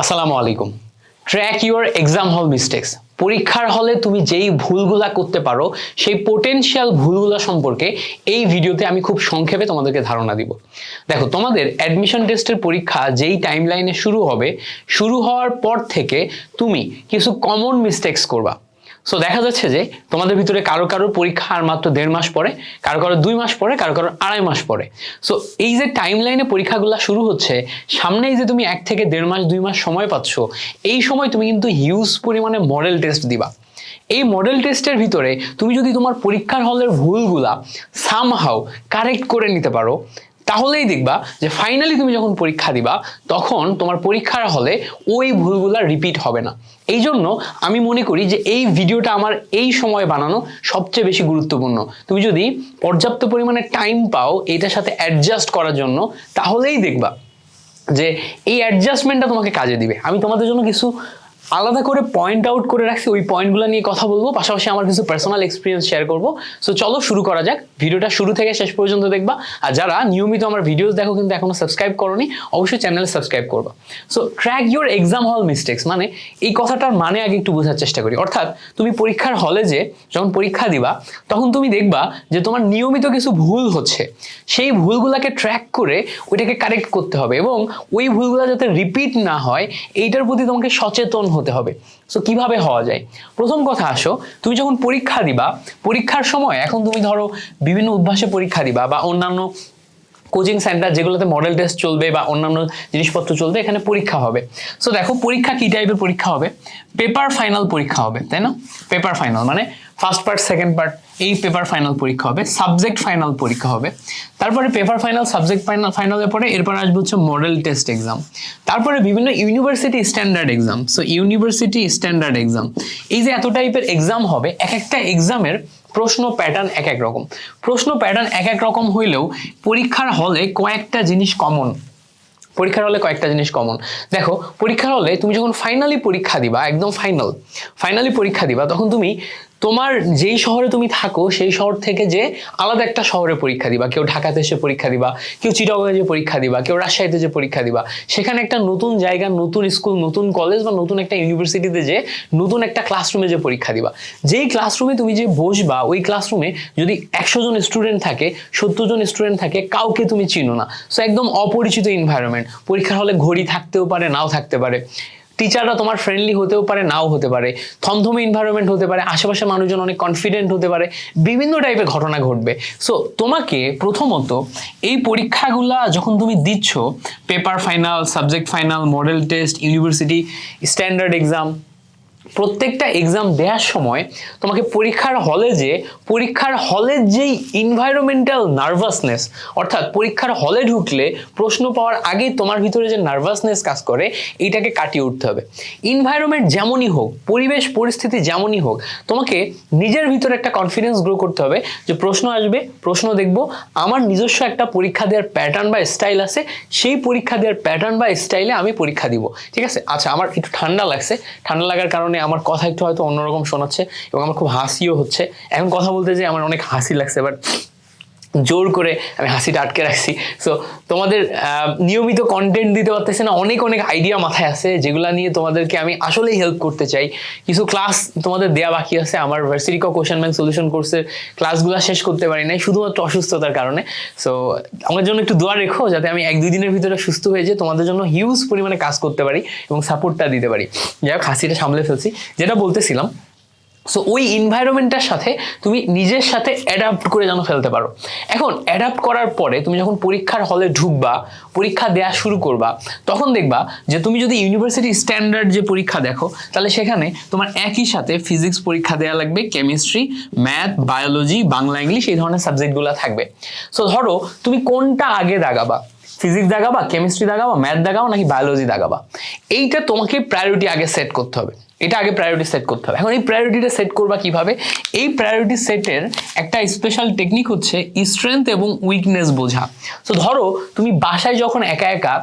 আসসালামু আলাইকুম। Track your exam hall mistakes পরীক্ষার হলে তুমি যেই ভুলগুলা করতে পারো, সেই পোটেনশিয়াল ভুলগুলা সম্পর্কে এই ভিডিওতে আমি খুব সংক্ষেপে তোমাদেরকে ধারণা দিব। দেখো, তোমাদের অ্যাডমিশন টেস্টের পরীক্ষা যেই টাইম লাইনে শুরু হবে, শুরু হওয়ার পর থেকে তুমি কিছু কমন মিস্টেক্স করবা। সো দেখা যাচ্ছে যে তোমাদের ভিতরে কারও কারও পরীক্ষা আর মাত্র দেড় মাস পরে, কারও কারও দুই মাস পরে, কারও কারও আড়াই মাস পরে। সো এই যে টাইম লাইনে পরীক্ষাগুলো শুরু হচ্ছে, সামনেই যে তুমি এক থেকে দেড় মাস, দুই মাস সময় পাচ্ছ, এই সময় তুমি কিন্তু হিউজ পরিমাণে মডেল টেস্ট দিবা। এই মডেল টেস্টের ভিতরে তুমি যদি তোমার পরীক্ষার হলের ভুলগুলা সামহাও কারেক্ট করে নিতে পারো তাহলেই দেখবা যে ফাইনালি তুমি যখন পরীক্ষা দিবা, তখন তোমার পরীক্ষার হলে ওই ভুলগুলা রিপিট হবে না। এই জন্য আমি মনে করি যে এই ভিডিওটা আমার এই সময় বানানো সবচেয়ে বেশি গুরুত্বপূর্ণ। তুমি যদি পর্যাপ্ত পরিমাণে টাইম পাও এটার সাথে অ্যাডজাস্ট করার জন্য, তাহলেই দেখবা যে এই অ্যাডজাস্টমেন্টটা তোমাকে কাজে দিবে। আমি তোমাদের জন্য কিছু আলাদা করে পয়েন্ট আউট করে রাখছি, ওই পয়েন্টগুলো নিয়ে কথা বলব, পাশাপাশি আমার কিছু পার্সোনাল এক্সপিরিয়েন্স শেয়ার করব। সো চলো শুরু করা যাক। ভিডিওটা শুরু থেকে শেষ পর্যন্ত দেখবা। আর যারা নিয়মিত আমার ভিডিওস দেখো কিন্তু এখনও সাবস্ক্রাইব করনি, অবশ্যই চ্যানেলে সাবস্ক্রাইব করবা। So track your exam hall mistakes মানে এই কথাটার মানে আগে একটু বোঝার চেষ্টা করি। অর্থাৎ, তুমি পরীক্ষার হলে যে যখন পরীক্ষা দিবা, তখন তুমি দেখবা যে তোমার নিয়মিত কিছু ভুল হচ্ছে। সেই ভুলগুলোকে ট্র্যাক করে ওইটাকে কারেক্ট করতে হবে এবং ওই ভুলগুলো যাতে রিপিট না হয়, এইটার প্রতি তোমাকে সচেতন হতে হবে। সো কীভাবে হওয়া যায়? প্রথম কথা আসো, তুমি যখন পরীক্ষা দিবা, পরীক্ষার সময় এখন তুমি ধরো বিভিন্ন উদ্ভাসে পরীক্ষা দিবা বা অন্যান্য কোচিং সেন্টার যেগুলোতে মডেল টেস্ট চলবে বা অন্যান্য জিনিসপত্র চলবে, এখানে পরীক্ষা হবে। সো দেখো পরীক্ষা কী টাইপের পরীক্ষা হবে? পেপার ফাইনাল পরীক্ষা হবে, তাই না? পেপার ফাইনাল মানে ফার্স্ট পার্ট সেকেন্ড পার্ট এই পেপার ফাইনাল পরীক্ষা হবে সাবজেক্ট ফাইনাল পরীক্ষা হবে। তারপরে পেপার ফাইনাল সাবজেক্ট ফাইনাল ফাইনালের পরে এরপর আসবে হচ্ছে মডেল টেস্ট এক্সাম তারপরে বিভিন্ন university standard exam so university standard exam এই যে এত টাইপের এক্সাম হবে, এক একটা এক্সামের প্রশ্ন প্যাটার্ন এক এক রকম। প্রশ্ন প্যাটার্ন এক এক রকম হইলেও পরীক্ষার হলে কয়েকটা জিনিস কমন পরীক্ষার হলে কয়েকটা জিনিস কমন দেখো, পরীক্ষার হলে তুমি যখন ফাইনালি পরীক্ষা দিবা, একদম ফাইনাল ফাইনালি পরীক্ষা দিবা, তখন তুমি তোমার যেই শহরে তুমি থাকো, সেই শহর থেকে যে আলাদা একটা শহরে পরীক্ষা দিবা, কেউ ঢাকাতে এসে পরীক্ষা দিবা, কেউ চিটাগংয়ে যে পরীক্ষা দিবা, কেউ রাজশাহীতে যে পরীক্ষা দিবা, সেখানে একটা নতুন জায়গা, নতুন স্কুল নতুন কলেজ বা নতুন একটা ইউনিভার্সিটিতে যে নতুন একটা ক্লাসরুমে যে পরীক্ষা দিবা। যেই ক্লাসরুমে তুমি যে বসবা, ওই ক্লাসরুমে যদি একশো জন স্টুডেন্ট থাকে, সত্তর জন স্টুডেন্ট থাকে, কাউকে তুমি চিনো না। সো একদম অপরিচিত এনভায়রনমেন্ট পরীক্ষার হলে ঘড়ি থাকতেও পারে, নাও থাকতে পারে। টিচাররা তোমার ফ্রেন্ডলি হতেও পারে, নাও হতে পারে। থমথমে এনভায়রনমেন্ট হতে পারে, আশেপাশে মানুষজন অনেক কনফিডেন্ট হতে পারে, বিভিন্ন টাইপের ঘটনা ঘটবে। সো তোমাকে প্রথমত এই পরীক্ষাগুলা যখন তুমি দিচ্ছ paper final subject final model test university standard exam প্রত্যেকটা এক্সাম দেওয়ার সময় তোমাকে পরীক্ষার হলে যে পরীক্ষার হলের যেই ইনভায়রনমেন্টাল নার্ভাসনেস অর্থাৎ পরীক্ষার হলে ঢুকলে প্রশ্ন পাওয়ার আগেই তোমার ভিতরে যে নার্ভাসনেস কাজ করে, এইটাকে কাটিয়ে উঠতে হবে। ইনভায়রনমেন্ট যেমনই হোক, পরিবেশ, পরিস্থিতি যেমনই হোক, তোমাকে নিজের ভিতরে একটা কনফিডেন্স গ্রো করতে হবে যে প্রশ্ন আসবে, প্রশ্ন দেখব, আমার নিজস্ব একটা পরীক্ষা দেওয়ার প্যাটার্ন বা স্টাইল আছে, সেই পরীক্ষা দেওয়ার প্যাটার্ন বা স্টাইলে আমি পরীক্ষা দিব। ঠিক আছে? আচ্ছা আমার একটু ঠান্ডা লাগছে। ঠান্ডা লাগার কারণে আমার কথা একটু হয়তো অন্যরকম শোনাচ্ছে এবং আমার খুব হাসিও হচ্ছে। এখন কথা বলতে যে আমার অনেক হাসি লাগছে বাট জোর করে আমি হাসিটা আটকে রাখছি। সো তোমাদের নিয়মিত কন্টেন্ট দিতে পারতেছে না, অনেক অনেক আইডিয়া মাথায় আছে, যেগুলো নিয়ে তোমাদেরকে আমি আসলেই হেল্প করতে চাই। কিছু ক্লাস তোমাদের দেয়া বাকি আছে, আমার ভার্সিটিক কোশ্চেন ব্যাংক সলিউশন কোর্সের ক্লাসগুলো শেষ করতে পারি নাই, শুধুমাত্র অসুস্থতার কারণে। সো আমার জন্য একটু দোয়া রেখো, যাতে আমি এক, দুই দিনের ভিতরে সুস্থ হয়ে যে তোমাদের জন্য হিউজ পরিমাণে কাজ করতে পারি এবং সাপোর্টটা দিতে পারি। যাই হোক, হাসিটা সামলে ফেলছি। যেটা বলতেছিলাম সো ওই এনভায়রনমেন্টটার সাথে তুমি নিজের সাথে অ্যাডাপ্ট করে যেন ফেলতে পারো। এখন অ্যাডাপ্ট করার পরে তুমি যখন পরীক্ষার হলে ঢুকবা, পরীক্ষা দেওয়া শুরু করবা, তখন দেখবা যে তুমি যদি ইউনিভার্সিটি স্ট্যান্ডার্ড যে পরীক্ষা দেখো, তাহলে সেখানে তোমার একই সাথে ফিজিক্স পরীক্ষা দেওয়া লাগবে chemistry math biology Bangla English এই ধরনের সাবজেক্টগুলো থাকবে। সো ধরো তুমি কোনটা আগে দাগাবা? ফিজিক্স দাগাবা কেমিস্ট্রি দাগাবা ম্যাথ দাগাবা নাকি বায়োলজি দাগাবা? এইটা তোমাকে প্রায়োরিটি আগে সেট করতে হবে। এটা আগে প্রায়োরিটি সেট করতে হবে। এখন এই প্রায়োরিটিটা সেট করবা কীভাবে? এই প্রায়োরিটি সেটের একটা স্পেশাল টেকনিক হচ্ছে স্ট্রেংথ এবং উইকনেস বোঝা। তো ধরো, তুমি বাসায় যখন একা একা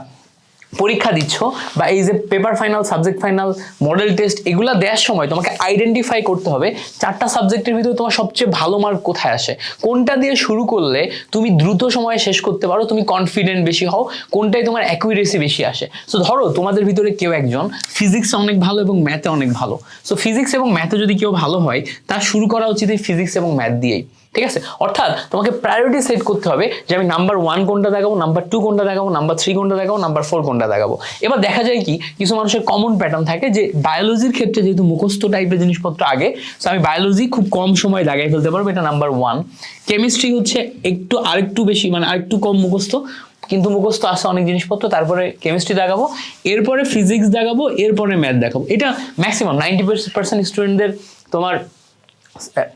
পরীক্ষা দিচ্ছ বা এই যে paper final subject final model test এগুলো দেওয়ার সময় তোমাকে আইডেন্টিফাই করতে হবে চারটা সাবজেক্টের ভিতরে তোমার সবচেয়ে ভালো মার্ক কোথায় আসে। কোনটা দিয়ে শুরু করলে তুমি দ্রুত সময়ে শেষ করতে পারো, তুমি কনফিডেন্ট বেশি হও, কোনটায় তোমার অ্যাকুইরেসি বেশি আসে। সো ধরো তোমাদের ভিতরে কেউ একজন ফিজিক্স অনেক ভালো এবং ম্যাথে অনেক ভালো। সো ফিজিক্স এবং ম্যাথে যদি কেউ ভালো হয়, তার শুরু করা উচিত এই ফিজিক্স এবং ম্যাথ দিয়েই। ঠিক আছে? অর্থাৎ তোমাকে প্রায়োরিটি সেট করতে হবে যে আমি নাম্বার ওয়ান কোনটা দেখাবো নাম্বার টু কোনটা দেখাবো নাম্বার থ্রি কোনটা দেখাবো নাম্বার ফোর কোনটা দেখাবো। এবার দেখা যায় কি, কিছু মানুষের কমন প্যাটার্ন থাকে যে বায়োলজির ক্ষেত্রে যেহেতু মুখস্থ টাইপের জিনিসপত্র আগে তো আমি বায়োলজি খুব কম সময় দাগাই ফেলতে পারব, এটা নাম্বার ওয়ান কেমিস্ট্রি হচ্ছে একটু আরেকটু বেশি মানে আরেকটু কম মুখস্থ, কিন্তু মুখস্থ আসে অনেক জিনিসপত্র, তারপরে কেমিস্ট্রি দেখাবো, এরপরে ফিজিক্স দেখাবো, এরপরে ম্যাথ দেখাবো। এটা ম্যাক্সিমাম নাইনটি পার্সেন্ট স্টুডেন্টদের তোমার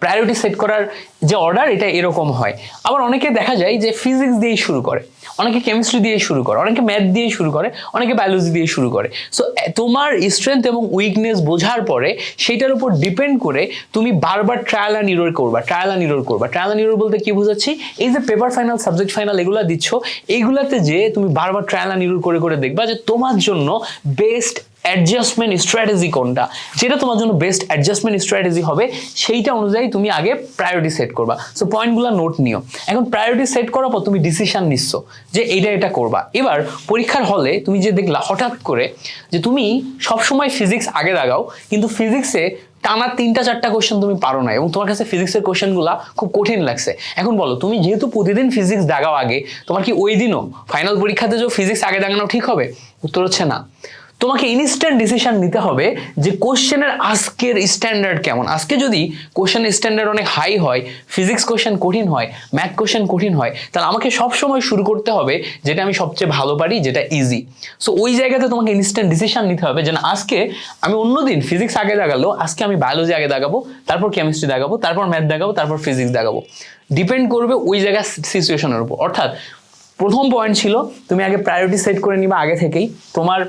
প্রায়োরিটি সেট করার যে অর্ডার এটা এরকম হয়। আবার অনেকে দেখা যায় যে ফিজিক্স দিয়েই শুরু করে। অনেকে কেমিস্ট্রি দিয়ে শুরু করে। অনেকে ম্যাথ দিয়ে শুরু করে। অনেকে বায়োলজি দিয়ে শুরু করে। সো তোমার স্ট্রেংথ এবং উইকনেস বোঝার পরে সেটার উপর ডিপেন্ড করে তুমি বারবার ট্রায়াল অ্যান্ড ইরোর করবা ট্রায়াল অ্যান্ড ইরোর করবা। ট্রায়াল অ্যান্ড ইরোর বলতে কি বোঝাচ্ছি? এই যে পেপার ফাইনাল সাবজেক্ট ফাইনাল এগুলো দিচ্ছ, এইগুলাতে যে তুমি বারবার ট্রায়াল অ্যান্ড ইরোর করে করে দেখবা যে তোমার জন্য বেস্ট অ্যাডজাস্টমেন্ট স্ট্র্যাটেজি কোনটা? যেটা তোমার জন্য বেস্ট অ্যাডজাস্টমেন্ট স্ট্র্যাটেজি হবে, সেইটা অনুযায়ী তুমি আগে প্রায়োরিটি সেট করবা। সো পয়েন্টগুলো নোট নিও। এখন প্রায়োরিটি সেট করার পর তুমি ডিসিশন নিচ্ছ যে এইটা এটা করবা। এবার পরীক্ষার হলে তুমি যে দেখলা, হঠাৎ করে যে তুমি সবসময় ফিজিক্স আগে লাগাও, কিন্তু ফিজিক্সে টানা তিনটা চারটা কোশ্চেন তুমি পারো না এবং তোমার কাছে ফিজিক্সের কোশ্চেনগুলো খুব কঠিন লাগছে। এখন বলো, তুমি যেহেতু প্রতিদিন ফিজিক্স দাগাও আগে, তোমার কি ওই দিনও ফাইনাল পরীক্ষাতে যে ফিজিক্স আগে দাগানো ঠিক হবে? উত্তর হচ্ছে না। তোমাকে ইনস্ট্যান্ট ডিসিশন নিতে হবে যে কোশ্চেনের আজকের স্ট্যান্ডার্ড কেমন। আজকে যদি কোশ্চেনের স্ট্যান্ডার্ড অনেক হাই হয় ফিজিক্স কোশ্চেন কঠিন হয় ম্যাথ কোশ্চেন কঠিন হয়, তাহলে আমাকে সব সময় শুরু করতে হবে যেটা আমি সবচেয়ে ভালো পারি, যেটা ইজি সো ওই জায়গাতে তোমাকে ইনস্ট্যান্ট ডিসিশন নিতে হবে যে না, আজকে আমি অন্যদিন ফিজিক্স আগে দেখাল আজকে আমি বায়োলজি আগে দেখাবো তারপর কেমিস্ট্রি দেখাবো তারপর ম্যাথ দেখাবো তারপর ফিজিক্স দেখাবো ডিপেন্ড করবে ওই জায়গার সিচুয়েশনের উপর। অর্থাৎ প্রথম পয়েন্ট ছিল, তুমি আগে প্রায়োরিটি সেট করে নিবা আগে থেকেই। তোমার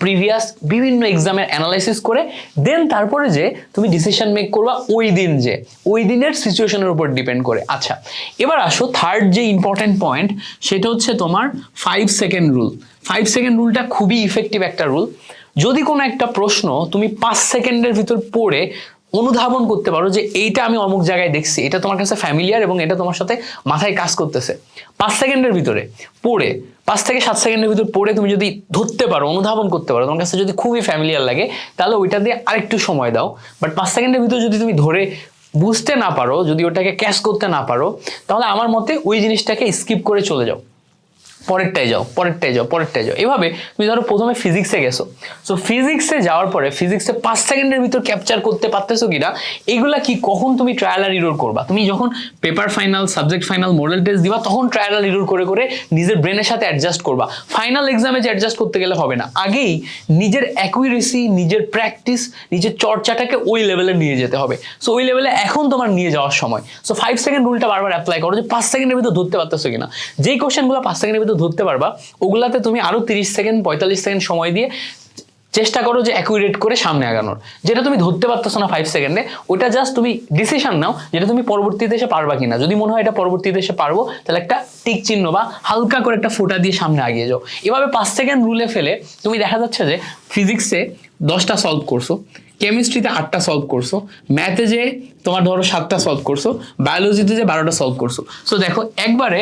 প্রিভিয়াস বিভিন্ন এক্সামের অ্যানালাইসিস করে দেন তারপরে যে তুমি ডিসিশন মেক করবা ওই দিন যে ওই দিনের সিচুয়েশনের উপর ডিপেন্ড করে। আচ্ছা এবার আসো থার্ড যে ইম্পর্ট্যান্ট পয়েন্ট সেটা হচ্ছে তোমার five second rule five second রুলটা খুবই ইফেক্টিভ একটা রুল যদি কোনো একটা প্রশ্ন তুমি পাঁচ সেকেন্ডের ভিতর পড়ে অনুধাবন করতে পারো যে এইটা আমি অমুক জায়গায় দেখছি। এটা তোমার কাছে ফ্যামিলিয়ার এবং এটা তোমার সাথে মাথায় কাজ করতেছে। পাঁচ সেকেন্ডের ভিতরে পড়ে, পাঁচ থেকে সাত সেকেন্ডের ভিতর পড়ে তুমি যদি ধরতে পারো, অনুধাবন করতে পারো, তোমার কাছে যদি খুবই ফ্যামিলিয়ার লাগে, তাহলে ওইটা দিয়ে আরেকটু সময় দাও। বাট পাঁচ সেকেন্ডের ভিতর যদি তুমি ধরে বুঝতে না পারো, যদি ওটাকে ক্যাশ করতে না পারো, তাহলে আমার মতে ওই জিনিসটাকে স্কিপ করে চলে যাও। পরেরটায় যাও পরেরটায় যাও পরেরটায় যাও। এভাবে তুমি ধরো প্রথমে ফিজিক্সে গেছো। সো ফিজিক্সে যাওয়ার পরে ফিজিক্সে পাঁচ সেকেন্ডের ভিতর ক্যাপচার করতে পারতেছো কিনা, এগুলা কি কখন তুমি ট্রায়াল আর ইরোর করবা? তুমি যখন paper final subject final model test দিবা, তখন ট্রায়াল আর ইরোর করে করে নিজের ব্রেনের সাথে অ্যাডজাস্ট করবা। ফাইনাল এক্সামে যে অ্যাডজাস্ট করতে গেলে হবে না। আগেই নিজের অ্যাকুইরেসি নিজের প্র্যাকটিস নিজের চর্চাটাকে ওই লেভেলে নিয়ে যেতে হবে। সো ওই লেভেলে এখন তোমার নিয়ে যাওয়ার সময়। সো ফাইভ সেকেন্ড রুলটা বারবার অ্যাপ্লাই করো যে পাঁচ সেকেন্ডের ভিতর ধরতে পারতেছো কিনা। যেই কোশ্চেনগুলো পাঁচ সেকেন্ডের ভিতর ধরতে পারবা। ওগুলাতে তুমি আরও তিরিশ সেকেন্ড, পঁয়তাল্লিশ সেকেন্ড সময় দিয়ে চেষ্টা করো যে অ্যাকুরেট করে সামনে আগানোর। যেটা তুমি ধরতে পারতেছো না ফাইভ সেকেন্ডে ওটা জাস্ট তুমি ডিসিশন নাও যেটা তুমি পরবর্তীতে এসে পারবা কিনা। যদি মনে হয় এটা পরবর্তীতে এসে পারব, তাহলে একটা টিক চিহ্ন বা হালকা করে একটা ফোটা দিয়ে সামনে আগিয়ে যাও। এভাবে পাঁচ সেকেন্ড রুলে ফেলে তুমি দেখা যাচ্ছে যে ফিজিক্সে দশটা সলভ করছ কেমিস্ট্রিতে আটটা সলভ করছ ম্যাথে যে তোমার ধরো সাতটা সলভ করছ বায়োলজিতে যে বারোটা সলভ করছ। সো দেখো, একবারে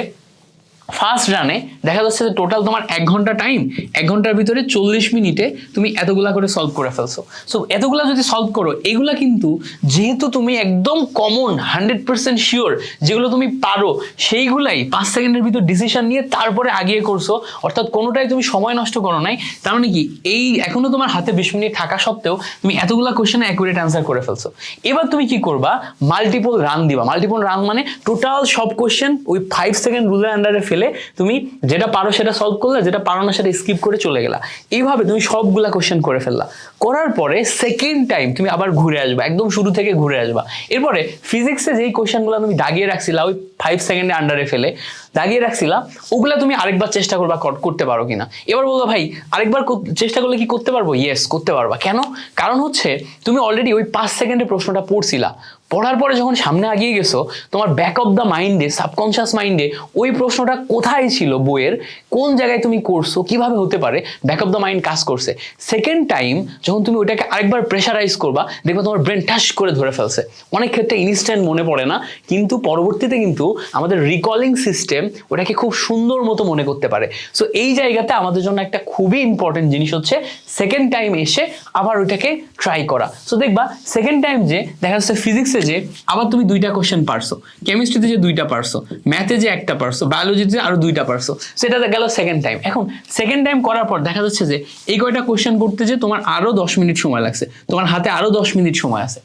ফার্স্ট রানে দেখা যাচ্ছে যে টোটাল তোমার এক ঘণ্টা টাইম এক ঘণ্টার ভিতরে চল্লিশ মিনিটে তুমি এতগুলা করে সলভ করে ফেলছো। সো এতগুলা যদি সলভ করো, এগুলা কিন্তু যেহেতু তুমি একদম কমন হান্ড্রেড পার্সেন্ট শিওর যেগুলো তুমি পারো, সেইগুলাই পাঁচ সেকেন্ডের ভিতর ডিসিশন নিয়ে তারপরে আগিয়ে করছ, অর্থাৎ কোনোটাই তুমি সময় নষ্ট করো নাই। তার মানে কি? এই এখনও তোমার হাতে বিশ মিনিট থাকা সত্ত্বেও তুমি এতগুলা কোশ্চেনে অ্যাকুরেট অ্যান্সার করে ফেলছো। এবার তুমি কি করবা? মাল্টিপল রান দিবা। মাল্টিপল রান মানে টোটাল সব কোয়েশ্চেন ওই ফাইভ সেকেন্ড রুলের আন্ডারে ফেলে তুমি যেটা পারো সেটা সলভ করলে, যেটা পারো না সেটা স্কিপ করে চলে গেলা। এইভাবে তুমি সবগুলা কোশ্চেন করে ফেললা। করার পরে সেকেন্ড টাইম তুমি আবার ঘুরে আসবা, একদম শুরু থেকে ঘুরে আসবা। এরপরে ফিজিক্সে যেই কোশ্চেনগুলো তুমি দাগিয়ে রাখছিলা, ওই ফাইভ সেকেন্ডে আন্ডারে ফেলে, দাগিয়ে রাখছিলা, ওগুলা তুমি আরেকবার চেষ্টা করবা করতে পারো কিনা। এবার বলব, ভাই, আরেকবার চেষ্টা করলে কি করতে পারব? ইয়েস করতে পারবা। কেন? কারণ হচ্ছে, তুমি অলরেডি ওই পাঁচ সেকেন্ডে প্রশ্নটা পড়ছিলা। পড়ার পরে যখন সামনে আগিয়ে গেছো, তোমার ব্যাক অফ দ্য মাইন্ডে সাবকনশিয়াস মাইন্ডে ওই প্রশ্নটা কোথায় ছিল বইয়ের? কোন জায়গায় তুমি করছ? কীভাবে হতে পারে? ব্যাক অফ দ্য মাইন্ড কাজ করছে। সেকেন্ড টাইম যখন তুমি ওইটাকে আরেকবার প্রেশারাইজ করবা, দেখবে তোমার ব্রেন টাস করে ধরে ফেলছে। অনেক ক্ষেত্রে ইনস্ট্যান্ট মনে পড়ে না, কিন্তু পরবর্তীতে কিন্তু আমাদের রিকলিং সিস্টেম ওটাকে খুব সুন্দর মতো মনে করতে পারে। সো এই জায়গাতে আমাদের জন্য একটা খুবই ইম্পর্টেন্ট জিনিস হচ্ছে সেকেন্ড টাইম এসে আবার ওইটাকে ট্রাই করা। সো দেখবা সেকেন্ড টাইম যে দেখা যাচ্ছে ফিজিক্সে যে আবার তুমি দুইটা কোশ্চেন পারছ কেমিস্ট্রিতে যে দুইটা পারছ, ম্যাথে যে একটা পারছ বায়োলজিতে আরও দুইটা পারছ, সেটা গেল সেকেন্ড টাইম এখন সেকেন্ড টাইম করার পর দেখা যাচ্ছে যে এই কয়টা কোশ্চেন করতে যে তোমার আরও দশ মিনিট সময় লাগছে, তোমার হাতে আরও দশ মিনিট সময় আছে।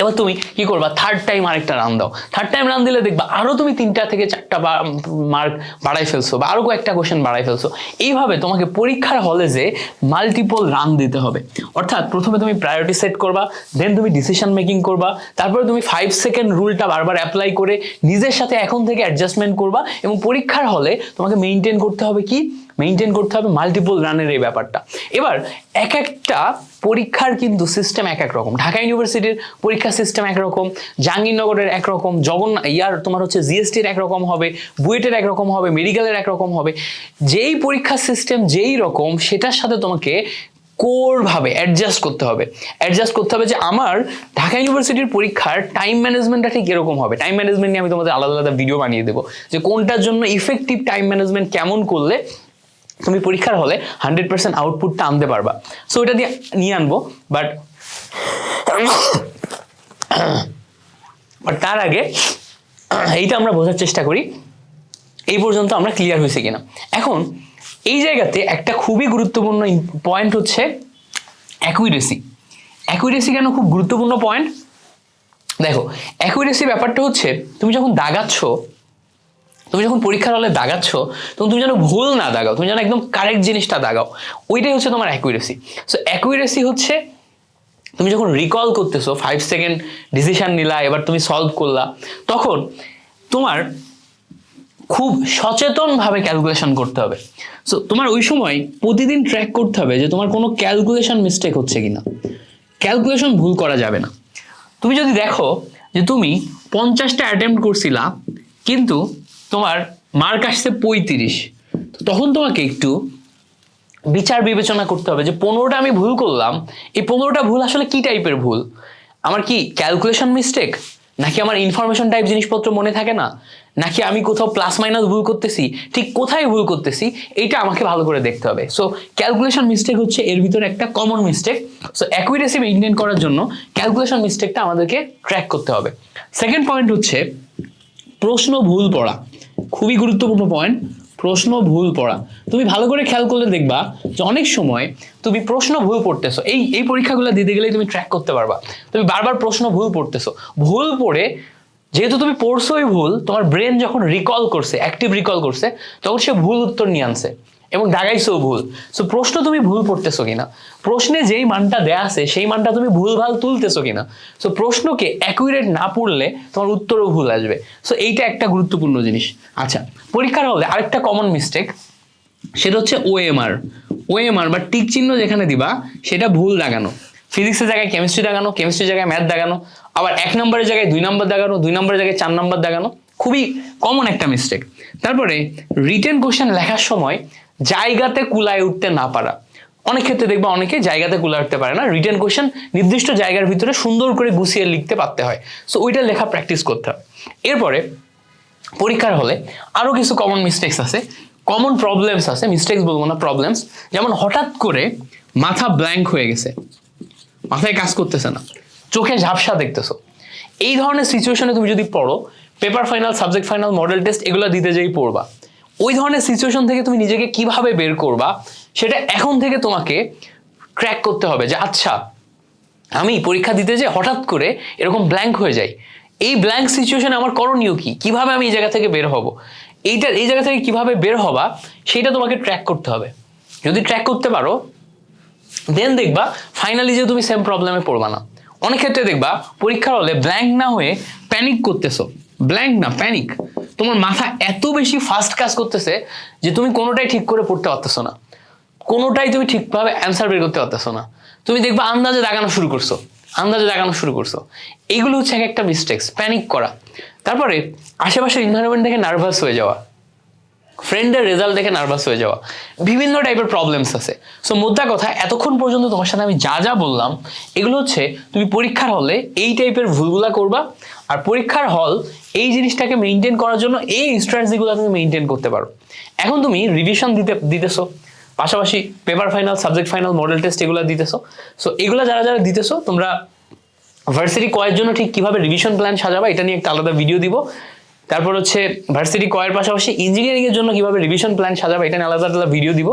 এবার তুমি কি করবা? থার্ড টাইম আরেকটা রান দাও। থার্ড টাইম রান দিলে দেখবা আরও তুমি তিনটা থেকে চারটা মার্ক বাড়াই ফেলছো বা আরও কয়েকটা কোশ্চেন বাড়াই ফেলছো। এইভাবে তোমাকে পরীক্ষার হলে যে মাল্টিপল রান দিতে হবে। অর্থাৎ প্রথমে তুমি প্রায়োরিটি সেট করবা দেন তুমি ডিসিশন মেকিং করবা, তারপরে তুমি ফাইভ সেকেন্ড রুলটা বারবার অ্যাপ্লাই করে নিজের সাথে এখন থেকে অ্যাডজাস্টমেন্ট করবা এবং পরীক্ষার হলে তোমাকে মেনটেন করতে হবে কি? মেনটেন করতে হবে মাল্টিপল রানের এই ব্যাপারটা। এবার এক একটা পরীক্ষার কিন্তু সিস্টেম এক এক রকম। ঢাকা ইউনিভার্সিটির পরীক্ষা সিস্টেম একরকম জাহাঙ্গীরনগরের একরকম জগন্নাথ ইয়ার তোমার হচ্ছে জিএসটির একরকম হবে, বুয়েটের একরকম হবে, মেডিকেলের একরকম হবে। যেই পরীক্ষা সিস্টেম যেই রকম, সেটার সাথে তোমাকে কোরভাবে অ্যাডজাস্ট করতে হবে। অ্যাডজাস্ট করতে হবে যে আমার ঢাকা ইউনিভার্সিটির পরীক্ষার টাইম ম্যানেজমেন্টটা ঠিক এরকম হবে। টাইম ম্যানেজমেন্ট নিয়ে আমি তোমাদের আলাদা আলাদা ভিডিও বানিয়ে দেবো। যে কোনটার জন্য ইফেক্টিভ টাইম ম্যানেজমেন্ট কেমন করলে তুমি পরীক্ষার হলে হান্ড্রেড পার্সেন্ট আউটপুটটা আনতে পারবা। সো এটা দিয়ে নিয়ে আনব বাট বাট তার আগে এইটা আমরা বোঝার চেষ্টা করি, এই পর্যন্ত আমরা ক্লিয়ার হয়েছে কিনা। এখন, এই জায়গাতে একটা খুবই গুরুত্বপূর্ণ পয়েন্ট হচ্ছে অ্যাকুইরেসি অ্যাকুইরেসি কেন খুব গুরুত্বপূর্ণ পয়েন্ট দেখো অ্যাকুইরেসি ব্যাপারটা হচ্ছে, তুমি যখন দাগাচ্ছ তুমি যখন পরীক্ষার হলে দাগাচ্ছ, তখন তুমি যেন ভুল না দাগাও, তুমি যেন একদম কারেক্ট জিনিসটা দাগাও। ওইটাই হচ্ছে তোমার অ্যাকুইরেসি সো অ্যাকুইরেসি হচ্ছে তুমি যখন রিকল করতেছো ফাইভ সেকেন্ড ডিসিশন নিলা, এবার তুমি সলভ করলা, তখন তোমার খুব সচেতনভাবে ক্যালকুলেশন করতে হবে। সো তোমার ওই সময় প্রতিদিন ট্র্যাক করতে হবে যে তোমার কোনো ক্যালকুলেশন মিস্টেক হচ্ছে কিনা। ক্যালকুলেশন ভুল করা যাবে না। তুমি যদি দেখো যে তুমি পঞ্চাশটা অ্যাটেম্প্ট করছিলা, কিন্তু তোমার মার্ক আসছে পঁয়ত্রিশ। তখন তোমাকে একটু বিচার বিবেচনা করতে হবে যে পনেরোটা আমি ভুল করলাম, এই পনেরোটা ভুল আসলে কি টাইপের ভুল? আমার কি ক্যালকুলেশন মিস্টেক নাকি আমার ইনফরমেশন টাইপ জিনিসপত্র মনে থাকে না? নাকি আমি কোথাও প্লাস মাইনাস ভুল করতেছি? ঠিক কোথায় ভুল করতেছি? এইটা আমাকে ভালো করে দেখতে হবে। সো ক্যালকুলেশন মিস্টেক হচ্ছে এর ভিতরে একটা common mistake so accuracy maintain করার জন্য ক্যালকুলেশন মিস্টেকটা আমাদেরকে ট্র্যাক করতে হবে। সেকেন্ড পয়েন্ট হচ্ছে প্রশ্ন ভুল পড়া। খুবই গুরুত্বপূর্ণ পয়েন্ট প্রশ্ন ভুল পড়া। তুমি ভালো করে খেয়াল করলে দেখবা যে অনেক সময় তুমি প্রশ্ন ভুল পড়তেছো। এই এই পরীক্ষাগুলো দিতে গেলেই তুমি ট্র্যাক করতে পারবা। তুমি বারবার প্রশ্ন ভুল পড়তেছো। ভুল পড়ে যেহেতু তুমি পড়ছোই ভুল, তোমার ব্রেন যখন রিকল করছে অ্যাক্টিভ রিকল করছে, তখন সে ভুল উত্তর নিয়ে আনছে। এবং দাগাইছো ভুল। সো প্রশ্ন তুমি ভুল পড়তেছো কিনা? প্রশ্নে যেই মানটা দেয়া আছে, সেই মানটা তুমি ভুল ভালো তুলতেছো কিনা? সো প্রশ্নকে অ্যাকুরেট না পড়লে তোমার উত্তরও ভুল আসবে। সো এইটা একটা গুরুত্বপূর্ণ জিনিস। আচ্ছা পরীক্ষার হলে আরেকটা কমন মিস্টেক সেটা হচ্ছে ওএমআর ওএমআর বা টিক চিহ্ন যেখানে দিবা, সেটা ভুল দাগানো ফিজিক্সের জায়গায় কেমিস্ট্রি দাগানো কেমিস্ট্রির জায়গায় ম্যাথ দাগানো আবার এক নম্বরের জায়গায় দুই নম্বর দাগানো দুই নম্বরের জায়গায় চার নম্বর দাগানো খুবই কমন একটা মিস্টেক তারপরে রিটেন কোশ্চেন লেখার সময় জায়গাতে কুলায় উঠতে না পারা। অনেক ক্ষেত্রে দেখবা অনেকে জায়গাতে কুলায় উঠতে পারে না। রিটেন কোশ্চেন নির্দিষ্ট জায়গার ভিতরে সুন্দর করে গুছিয়ে লিখতে পারতে হয়। সো ওইটা লেখা প্র্যাকটিস করতে হয়। এরপরে, পরীক্ষার হলে আরও কিছু কমন মিস্টেক্স আছে। কমন প্রবলেমস আছে মিস্টেক্স বলব না প্রবলেমস যেমন হঠাৎ করে মাথা ব্ল্যাঙ্ক হয়ে গেছে। মাথায় কাজ করতেছে না। চোখে ঝাপসা দেখতেছো। এই ধরনের সিচুয়েশনে তুমি যদি পড়ো paper final subject final model test এগুলো দিতে যেই পড়বা। ওই ধরনের সিচুয়েশন থেকে তুমি নিজেকে কীভাবে বের করবা, সেটা এখন থেকে তোমাকে ক্র্যাক করতে হবে যে আচ্ছা আমি পরীক্ষা দিতে যে হঠাৎ করে এরকম ব্ল্যাঙ্ক হয়ে যাই। এই ব্ল্যাঙ্ক সিচুয়েশনে আমার করণীয় কি? কীভাবে আমি এই জায়গা থেকে বের হব? এইটা এই জায়গা থেকে কীভাবে বের হবা, সেটা তোমাকে ট্র্যাক করতে হবে। যদি ট্র্যাক করতে পারো দেন দেখবা ফাইনালি যে তুমি সেম প্রবলেমে পড়বা না। অনেক ক্ষেত্রে দেখবা, পরীক্ষার হলে ব্ল্যাঙ্ক না হয়ে প্যানিক করতেছো। ব্ল্যাঙ্ক না প্যানিক তোমার মাথা এত বেশি ফাস্ট কাজ করতেছে যে তুমি কোনোটাই ঠিক করে পড়তে পারতেছো না। কোনোটাই তুমি ঠিকভাবে অ্যান্সার বের করতে পারতেছো না। তুমি দেখবে আন্দাজে দেখানো শুরু করছ। আন্দাজে দেখানো শুরু করছ। এগুলো হচ্ছে এক একটা মিস্টেক্স প্যানিক করা। তারপরে আশেপাশের ইনভারনমেন্ট দেখে নার্ভাস হয়ে যাওয়া। ফ্রেন্ডের রেজাল্ট দেখে নার্ভাস হয়ে যাওয়া। বিভিন্ন টাইপের প্রবলেমস আছে। সো মোদ্দা কথা, এতক্ষণ পর্যন্ত তোমার সাথে আমি যা যা বললাম, এগুলো হচ্ছে তুমি পরীক্ষার হলে এই টাইপের ভুলগুলা করবা আর পরীক্ষার হল এই জিনিসটাকে মেনটেন করার জন্য এই স্ট্র্যাটেজিগুলো তুমি মেনটেন করতে পারো। এখন তুমি রিভিশন দিতে, দিতেছো। পাশাপাশি paper final subject final model test এগুলো দিতেছো। সো এগুলো যারা যারা দিতেছো, তোমরা ভার্সিটি কয়ের জন্য ঠিক কীভাবে রিভিশন প্ল্যান সাজাবা, এটা নিয়ে একটা আলাদা ভিডিও দিব। তারপর হচ্ছে ভার্সিটি কয়ের পাশাপাশি ইঞ্জিনিয়ারিং এর জন্য কীভাবে রিভিশন প্ল্যান সাজাবো, এটা নিয়ে আলাদা আলাদা ভিডিও দিব।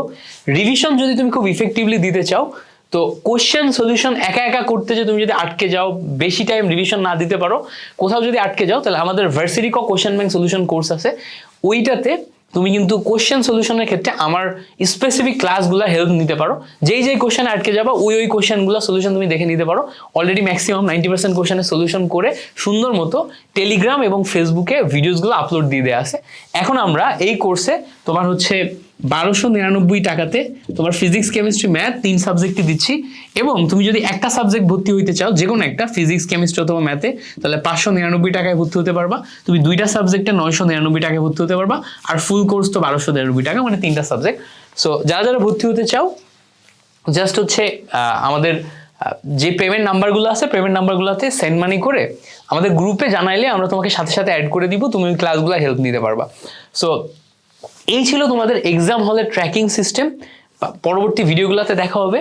রিভিশন যদি তুমি খুব ইফেক্টিভলি দিতে চাও, তো কোশ্চেন সলিউশন একা একা করতে যে তুমি যদি আটকে যাও, বেশি টাইম রিভিশন না দিতে পারো, কোথাও যদি আটকে যাও, তাহলে আমাদের ভার্সিটি ক কোশ্চেন ব্যাংক সলিউশন কোর্স আছে। ওইটাতে তুমি কিন্তু কোশ্চেন সলিউশনের ক্ষেত্রে আমার স্পেসিফিক ক্লাসগুলো হেল্প নিতে পারো। যেই যেই কোশ্চেন আটকে যাব, ওই ওই কোশ্চেনগুলো সলিউশন তুমি দেখে নিতে পারো। অলরেডি ম্যাক্সিমাম নাইনটি পার্সেন্ট কোশ্চেনের সলিউশন করে সুন্দর মতো টেলিগ্রাম এবং ফেসবুকে ভিডিওসগুলো আপলোড দিয়ে দেওয়া আছে। এখন আমরা এই কোর্সে তোমার হচ্ছে বারোশো নিরানব্বই টাকাতে তোমার ফিজিক্স কেমিস্ট্রি ম্যাথ তিন সাবজেক্টই দিচ্ছি এবং তুমি যদি একটা সাবজেক্ট ভর্তি হইতে চাও যে কোনো একটা ফিজিক্স কেমিস্ট্রি অথবা ম্যাথে তাহলে পাঁচশো নিরানব্বই টাকায় ভর্তি হতে পারবা। তুমি দুইটা সাবজেক্টে নয়শো নিরানব্বই টাকায় ভর্তি হতে পারবা আর ফুল কোর্স তো বারোশো নিরানব্বই টাকা মানে তিনটা সাবজেক্ট সো যারা যারা ভর্তি হতে চাও জাস্ট হচ্ছে আমাদের যে পেমেন্ট নাম্বারগুলো আছে পেমেন্ট নাম্বারগুলোতে সেন্ড মানি করে আমাদের গ্রুপে জানাইলে আমরা তোমাকে সাথে সাথে অ্যাড করে দিব, তুমি ক্লাসগুলো হেল্প নিতে পারবা। সো এই ছিল তোমাদের এক্সাম হলের ট্র্যাকিং সিস্টেম পরবর্তী ভিডিওগুলোতে দেখা হবে।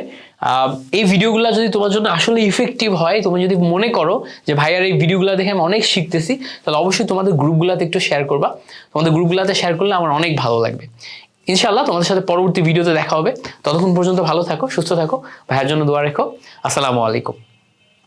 এই ভিডিওগুলো যদি তোমার জন্য আসলে ইফেক্টিভ হয়, তুমি যদি মনে করো যে ভাইয়ার এই ভিডিওগুলো দেখে আমি অনেক শিখতেছি, তাহলে অবশ্যই তোমাদের গ্রুপগুলোতে একটু শেয়ার করবা। তোমাদের গ্রুপগুলোতে শেয়ার করলে আমার অনেক ভালো লাগবে। ইনশাআল্লাহ, তোমাদের সাথে পরবর্তী ভিডিওতে দেখা হবে। ততক্ষণ পর্যন্ত ভালো থাকো, সুস্থ থাকো। ভাইয়ের জন্য দোয়া রেখো। আসসালামু আলাইকুম।